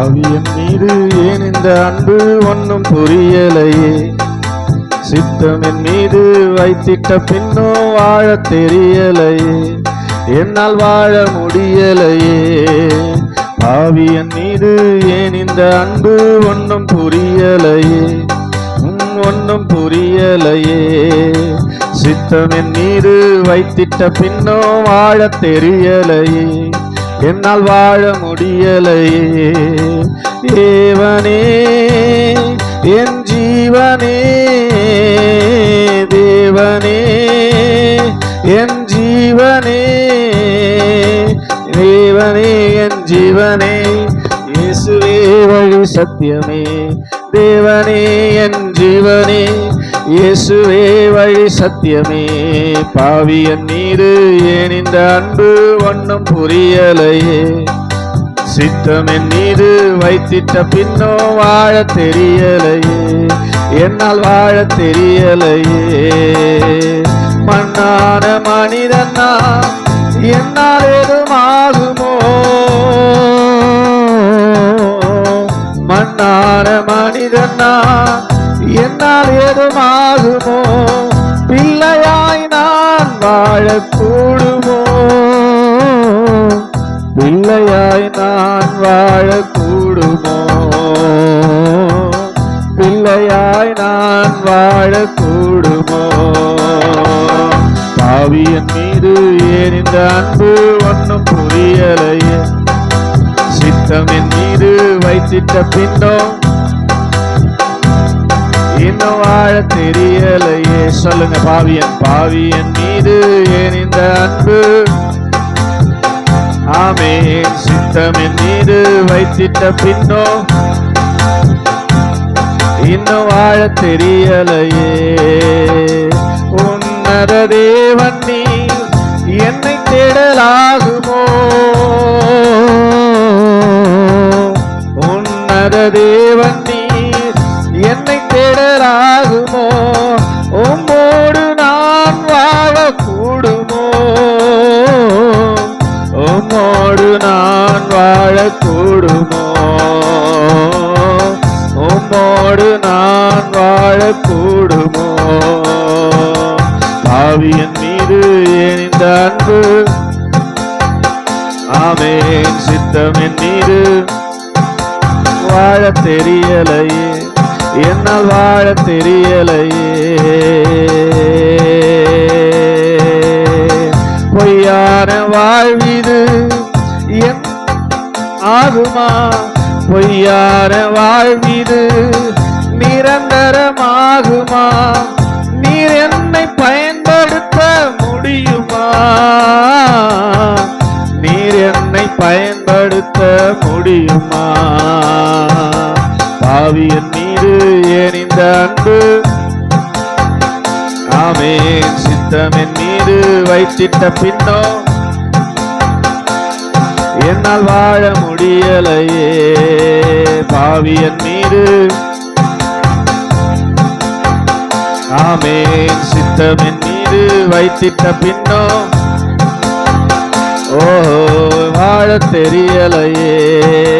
பாவியன் மீது ஏன் இந்த அன்பு ஒன்றும் புரியலையே? சித்தம் என் மீது வைத்திட்ட பின்னோ வாழ தெரியலையே. என்னால் வாழ முடியலையே. பாவியன் மீது ஏன் இந்த அன்பு ஒன்றும் புரியலையே? ஒன்றும் புரியலையே. சித்தம் என் மீது வைத்திட்ட பின்னோ வாழ தெரியலையே. என்னால் வாழ முடியலையே தேவனே என் ஜீவனே தேவனே என் ஜீவனே தேவனே என் ஜீவனே இயேசுவே வழி சத்தியமே. தேவனே என் ஜீவனே இயேசுவே வழி சத்தியமே. பாவியன் மீது ஏன் இந்த அன்பு ஒன்றும் புரியலையே? சித்தம் என் மீது வைத்திட்ட பின்னோ வாழ தெரியலையே. என்னால் வாழ தெரியலையே. மண்ணான மனிதனா என்னால் ஏதும் வாழக்கூடுமோ? பிள்ளையாய் நான் வாழக்கூடுமோ? பிள்ளையாய் நான் வாழக்கூடுமோ? பாவியன் மீது ஏறிந்த அன்பு ஒன்றும் புரியலையே. சித்தம் என் மீது வைத்திட்ட பின்னோ இன்னும் வாழ தெரியலையே. சொல்லுங்க பாவியன். பாவியன் மீது ஏன் இந்த அன்பு? ஆமேன். சித்தமின் மீது வைத்திட்ட பின்னோ? இன்னும் வாழ தெரியலையே. உன்னத தேவன் நீ என்னை தேடலாகுமோ? உன்னத தேவன் நீ என்னை தேடலாகுமோ? உம்மோடு நான் வாழக்கூடுமோ? உம்மோடு நான் வாழக்கூடுமோ? உம்மோடு நான் வாழக்கூடுமோ? பாவியன் மீது ஏன் அன்பு. ஆமேன். சித்தம் என் மீது வாழ தெரியலையே. என்னால் வாழ தெரியலையே. பொய்யான வாழ்விது என் ஆகுமா? பொய்யான வாழ்விது நிரந்தரமாகுமா? நீர் என்னை பயன்படுத்த முடியுமா? நீர் என்னை பயன்படுத்த முடியுமா? பாவியன் நீ ஏன் இந்த அன்பு? ஆமேன். சித்தம் என் மீது வைத்திட்ட பின்னோ என்னால் வாழ முடியலையே. பாவியன் மீது. ஆமேன். சித்தம் என் மீது வைத்திட்ட பின்னோ ஓ வாழ தெரியலையே.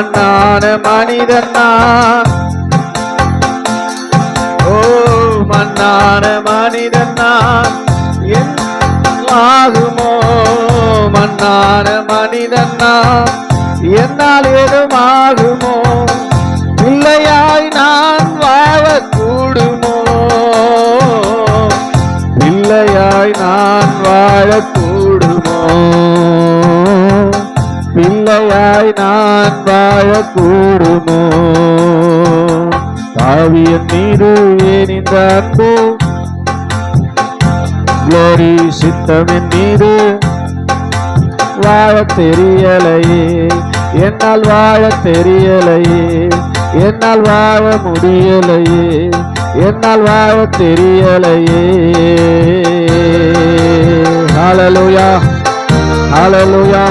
மண்ணான மனிதன் நான் ஓ மண்ணான மனிதன் நான் என் ஆகுமோ? மண்ணான மனிதன் நான் என்னால் ஏதும் ஆகுமோ பிள்ளையாய் நான் வாழக்கூடுமோ? பிள்ளையாய் நான் வாழக்கூடுமோ? பிள்ளையாய் நான் வாழக்கூடுமோ பாவியன் மீது ஏன் அன்பு? குளோரி சித்தமின் மீது. வாழ தெரியலையே என்னால் வாழ தெரியலையே என்னால் வாழ முடியலையே என்னால் வாழ தெரியலையே. ஹalleluya ஹalleluya